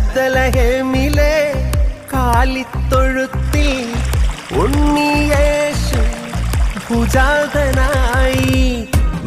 ബദ്ദലഹേമിലെ കാലിത്തൊഴുത്തിൽ ഉണ്ണിയേശു ഭുജാതനായി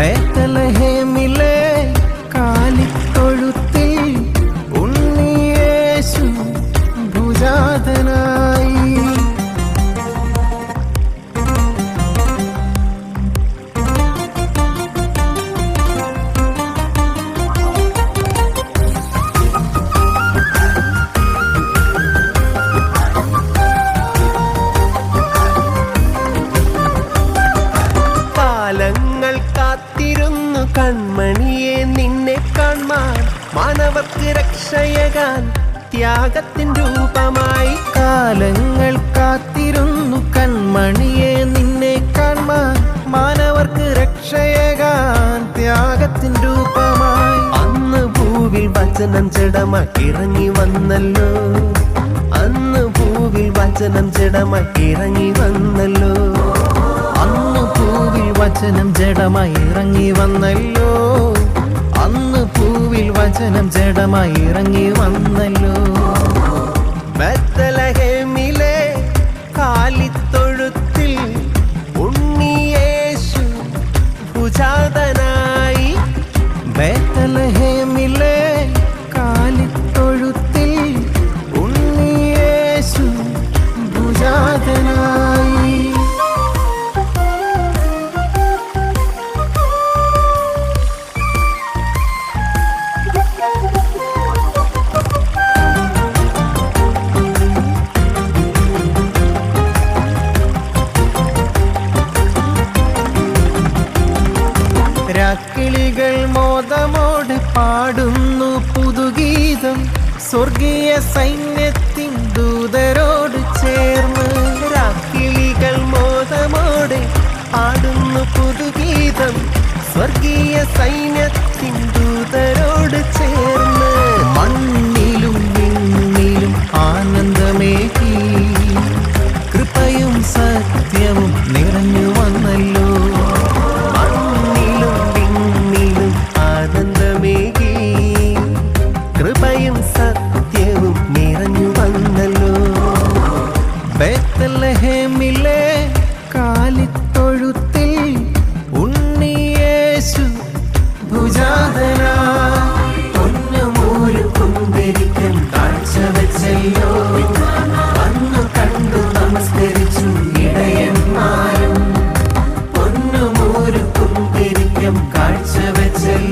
ബത്തലഹേമിലെ കാലിത്തൊഴുത്തിൽ ഉണ്ണിയേശു ഭുജാതനായി കാണാൻ മാനവർക്ക് രക്ഷയകാൻ ത്യാഗത്തിൻ രൂപമായി കാലങ്ങൾ കാത്തിരുന്നു കൺമണിയെ നിന്നെ കാണാൻ മാനവർക്ക് രക്ഷയകാൻ ത്യാഗത്തിൻ രൂപമായി. അന്ന് ഭൂവിൽ വചനം ഇറങ്ങി വന്നല്ലോ. അന്ന് ഭൂവിൽ വചനം ഇറങ്ങി വന്നല്ലോ. അന്ന് ഭൂവിൽ വചനം ഇറങ്ങി വന്നല്ലോ. അന്ന് പൂവിൽ വചനം ജഡമായി ഇറങ്ങി വന്നല്ലോ. ബത്തലഹേമിലെ ഉണ്ണിയേശു ഭുജാതനായി. ബത്തലഹേമിലെ മോദമോടെ പാടുന്നു പുതുഗീതം. സ്വർഗീയ സൈന്യത്തിൻ ദൂതരോട് ചേർന്ന് രാക്കിളികൾ മോദമോടെ പാടുന്നു പുതുഗീതം. സ്വർഗീയ സൈന്യത്തിൻ കാഴ്ച